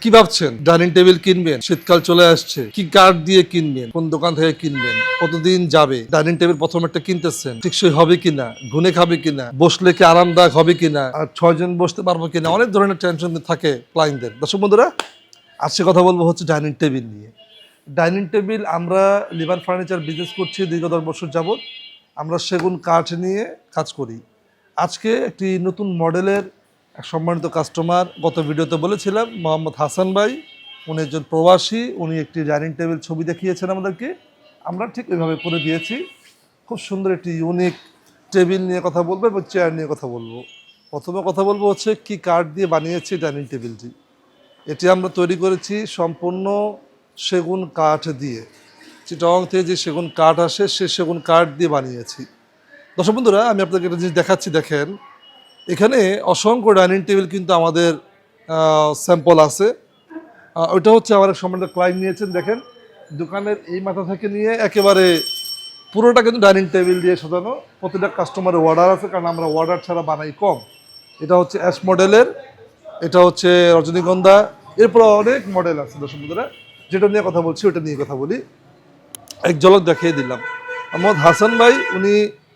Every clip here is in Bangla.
কি ভাবছেন? ডাইনিং টেবিল কিনবেন, শীতকাল চলে আসছে, কি কার্ড দিয়ে কিনবেন, কোন দোকান থেকে কিনবেন, কতদিন যাবে? ডাইনিং টেবিল প্রথম একটা কিনতেছেন টিকসই হবে কিনা ঘুনে খাবে কিনা, বসলে কি আরামদায়ক হবে কিনা, আর ছয়জন বসতে পারব কিনা, অনেক ধরনের টেনশন থাকে ক্লায়েন্টদের দর্শক বন্ধুরা, আজকে কথা বলব হচ্ছে ডাইনিং টেবিল নিয়ে। ডাইনিং টেবিল আমরা লিভার ফার্নিচার বিজনেস করছি দীর্ঘ দশ বছর যাবত আমরা সেগুন, কাঠ নিয়ে কাজ করি। আজকে একটি নতুন মডেলের সম্মানিত কাস্টমার গত ভিডিওতে বলেছিলাম, মোহাম্মদ হাসান ভাই, উনি একজন প্রবাসী, উনি একটি ডাইনিং টেবিল ছবি দেখিয়েছেন আমাদেরকে। আমরা ঠিক ওইভাবে করে দিয়েছি। খুব সুন্দর একটি ইউনিক টেবিল নিয়ে কথা বলব এবং চেয়ার নিয়ে কথা বলব। প্রথমে কথা বলব হচ্ছে, কি কাঠ দিয়ে বানিয়েছি ডাইনিং টেবিলটি এটি আমরা তৈরি করেছি সম্পূর্ণ সেগুন কাঠ দিয়ে। চিটং থেকে যে সেগুন কাঠ আসে, সে সেগুন কাঠ দিয়ে বানিয়েছি। দর্শক বন্ধুরা, আমি আপনাকে একটা জিনিস দেখাচ্ছি, দেখেন। এখানে অসংখ্য ডাইনিং টেবিল কিন্তু আমাদের স্যাম্পল আছে। ওইটা হচ্ছে আমার এক ক্লাইন্ট নিয়েছেন, দেখেন। দোকানের এই মাথা থেকে নিয়ে একেবারে পুরোটা কিন্তু ডাইনিং টেবিল দিয়ে সাজানো। প্রতিটা কাস্টমারের অর্ডার আছে, কারণ আমরা অর্ডার ছাড়া বানাই কম। এটা হচ্ছে অ্যাশ মডেলের এটা হচ্ছে রজনীগন্ধা। এরপর অনেক মডেল আছে, দর্শক বন্ধুরা। যেটা নিয়ে কথা বলছি ওটা নিয়ে কথা বলি। এক ঝলক দেখিয়ে দিলাম। মোহাম্মদ হাসান ভাই, উনি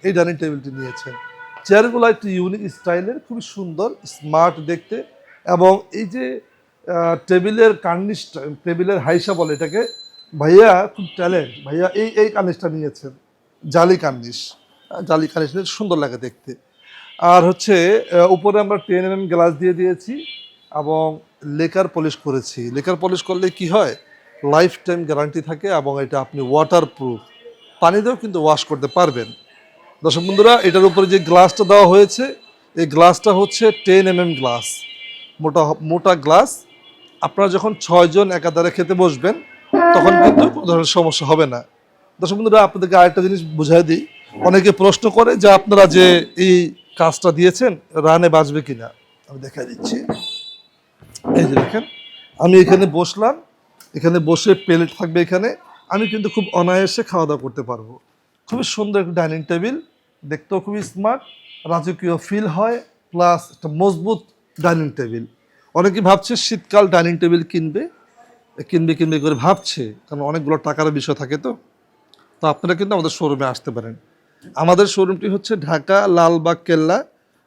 এই ডাইনিং টেবিলটি নিয়েছেন। চেয়ারগুলো একটি ইউনিক স্টাইলের, খুবই সুন্দর স্মার্ট দেখতে এবং এই যে টেবিলের কার্নিশটা টেবিলের হাইসা বলে এটাকে, ভাইয়া খুব ট্যালেন্ট ভাইয়া এই এই কার্নিশটা নিয়েছেন, জালি কার্নিশ জালি কার্নিশ সুন্দর লাগে দেখতে। আর হচ্ছে উপরে আমরা টেন এম গ্লাস দিয়ে দিয়েছি এবং লেকার পলিশ করেছি। লেকার পলিশ করলে কি হয়? লাইফ টাইম গ্যারান্টি থাকে এবং এটা আপনি ওয়াটার প্রুফ পানিতেও কিন্তু ওয়াশ করতে পারবেন। দর্শক বন্ধুরা, এটার উপরে যে গ্লাসটা দেওয়া হয়েছে, এই গ্লাসটা হচ্ছে টেন এম এম গ্লাস মোটা মোটা গ্লাস আপনারা যখন ছয়জন একাধারে খেতে বসবেন, তখন কিন্তু কোনো ধরনের সমস্যা হবে না। দর্শক বন্ধুরা, আপনাদেরকে আরেকটা জিনিস বুঝাই দিই। অনেকে প্রশ্ন করে যে আপনারা যে এই কাজটা দিয়েছেন, রানে বাঁচবে কিনা? আমি দেখা দিচ্ছি। এই যে দেখেন, আমি এখানে বসলাম। এখানে বসে প্লেট থাকবে এখানে। আমি কিন্তু খুব অনায়াসে খাওয়া দাওয়া করতে পারব। খুবই সুন্দর একটা ডাইনিং টেবিল দেখতেও খুবই স্মার্ট রাজকীয় ফিল হয় প্লাস একটা মজবুত ডাইনিং টেবিল অনেকে ভাবছে শীতকাল ডাইনিং টেবিল কিনবে কিনবে কিনবে করে ভাবছে, কারণ অনেকগুলো টাকার বিষয় থাকে তো। তো আপনারা কিন্তু আমাদের শোরুমে আসতে পারেন। আমাদের শোরুমটি হচ্ছে ঢাকা লালবাগ কেল্লা।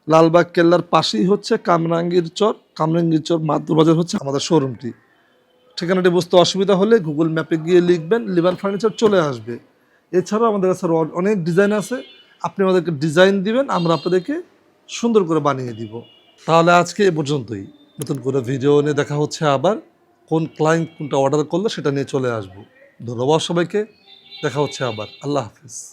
লালবাগ কেল্লার পাশেই হচ্ছে কামরাঙ্গীর চর কামরাঙ্গীর চর মাদুরবাজার হচ্ছে আমাদের শোরুমটি ঠিকানাটি বুঝতে অসুবিধা হলে গুগল ম্যাপে গিয়ে লিখবেন লিভার ফার্নিচার চলে আসবে। এছাড়াও আমাদের কাছে অনেক ডিজাইন আছে। আপনি আমাদেরকে ডিজাইন দিবেন, আমরা আপনাদেরকে সুন্দর করে বানিয়ে দিব। তাহলে আজকে এ পর্যন্তই। নতুন করে ভিডিও নিয়ে দেখা হচ্ছে আবার। কোন ক্লায়েন্ট কোনটা অর্ডার করলে সেটা নিয়ে চলে আসব। ধন্যবাদ সবাইকে। দেখা হচ্ছে আবার। আল্লাহ হাফিজ।